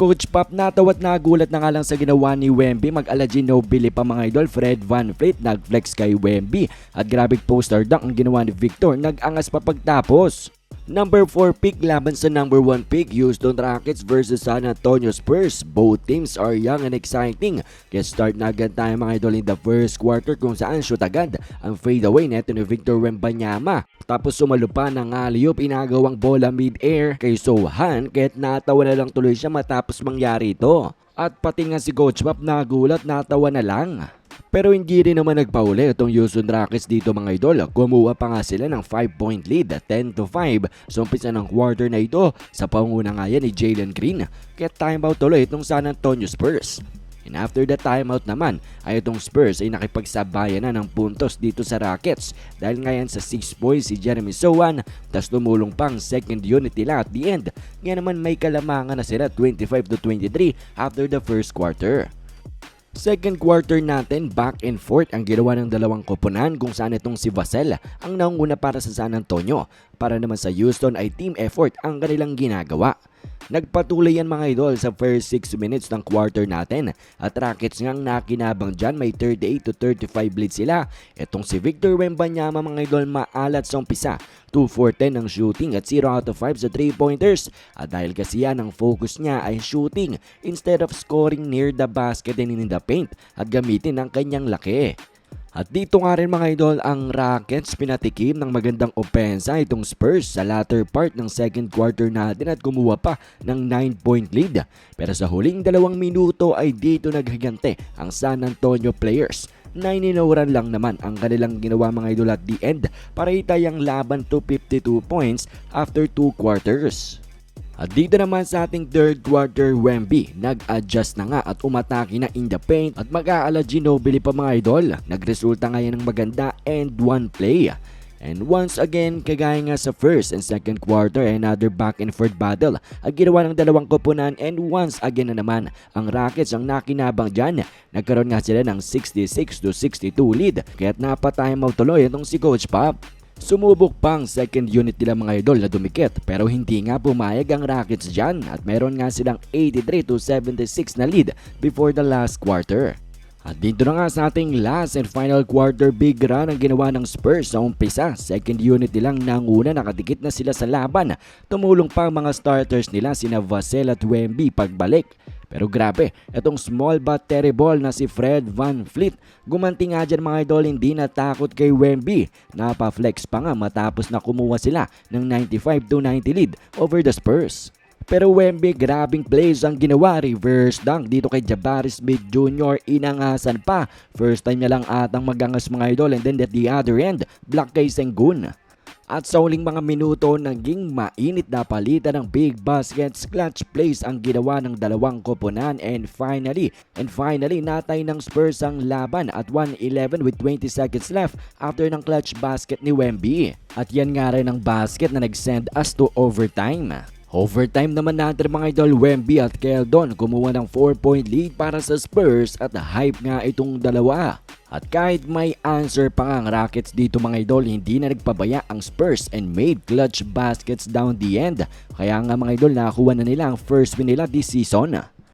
Coach Pop natawat nagulat na nga lang sa ginawa ni Wemby. Mag-ala Ginobili pa mga idol. Fred Van Fleet nag-flex kay Wemby. At grabe poster dunk ang ginawa ni Victor. Nag-angas pa pagtapos. Number 4 pick laban sa number 1 pick Houston Rockets versus San Antonio Spurs. Both teams are young and exciting. Kaya start na agad tayo mga idol in the first quarter kung saan shoot agad ang fadeaway neto ni Victor Wembanyama. Tapos sumalo pa ng alley-oop inagawang bola mid-air kay Sohan kahit natawa na lang tuloy siya matapos mangyari ito. At pati nga si Coach Pop nagulat natawa na lang. Pero hindi rin naman nagpauli itong Houston Rockets dito mga idol. Kumuha pa nga sila ng 5 point lead, 10 to 5 sa umpisa ng quarter na ito sa panguna nga yan ni Jalen Green. Kaya timeout tuloy itong San Antonio Spurs. And after the timeout naman ay itong Spurs ay nakipagsabayan na ng puntos dito sa Rockets dahil ngayon sa 6 points si Jeremy Sohan tas tumulong pang second unit nila at the end. Ngayon naman may kalamangan na sila 25 to 23 after the first quarter. Second quarter natin, back and forth ang ginawa ng dalawang koponan kung saan itong si Vassell ang naunguna para sa San Antonio. Para naman sa Houston ay team effort ang kanilang ginagawa. Nagpatuloy yan mga idol sa first 6 minutes ng quarter natin at Rockets ngang nakinabang dyan may 38 to 35 lead sila. Itong si Victor Wembanyama mga idol maalat sa umpisa 2 for 10 ng shooting at 0 out of 5 sa 3 pointers at dahil kasi yan ang focus niya ay shooting instead of scoring near the basket and in the paint at gamitin ang kanyang laki. At dito nga rin mga idol ang Rockets pinatikim ng magandang opensa itong Spurs sa latter part ng second quarter natin at kumuha pa ng 9 point lead. Pero sa huling dalawang minuto ay dito naghigante ang San Antonio players. 9 run lang naman ang kanilang ginawa mga idol at the end para itay ang laban to 52 points after 2 quarters. At dito naman sa ating third quarter, Wemby nag-adjust na nga at umatake na in the paint at mag-aala Ginobili pa mga idol. Nagresulta nga yan ng maganda and one play. And once again, kagaya nga sa first and second quarter, another back and forth battle ang ginawa ng dalawang koponan and once again na naman, ang Rockets ang nakinabang dyan. Nagkaroon nga sila ng 66 to 62 lead kaya't napatimeout tuloy itong si Coach Pop. Sumubok pang second unit nila mga idol na dumikit pero hindi nga pumayag ang Rockets dyan at meron nga silang 83 to 76 na lead before the last quarter. At dito na nga sa ating last and final quarter big run ang ginawa ng Spurs sa umpisa. Second unit nilang nanguna nakadikit na sila sa laban. Tumulong pa ang mga starters nila sina Vassell at Wemby pagbalik. Pero grabe, itong small but terrible na si Fred Van Fleet. Gumanti nga dyan mga idol, hindi natakot kay Wemby. Napaflex pa nga matapos na kumuha sila ng 95 to 90 lead over the Spurs. Pero Wemby, grabing plays ang ginawa. Reverse dunk dito kay Jabari Smith Jr. Inangasan pa. First time niya lang atang magangas mga idol and then at the other end, block kay Sengun. At sa huling mga minuto, naging mainit na palitan ng big baskets, clutch plays ang ginawa ng dalawang koponan and finally, and finally natay ng Spurs ang laban at 1-11 with 20 seconds left after ng clutch basket ni Wemby. At yan nga rin ang basket na nag-send us to overtime. Overtime naman natin mga idol Wemby at Keldon kumuha ng 4 point lead para sa Spurs at hype nga itong dalawa. At kahit may answer pa nga ang Rockets dito mga idol, hindi na nagpabaya ang Spurs and made clutch baskets down the end. Kaya nga mga idol, nakakuha na nila ang first win nila this season.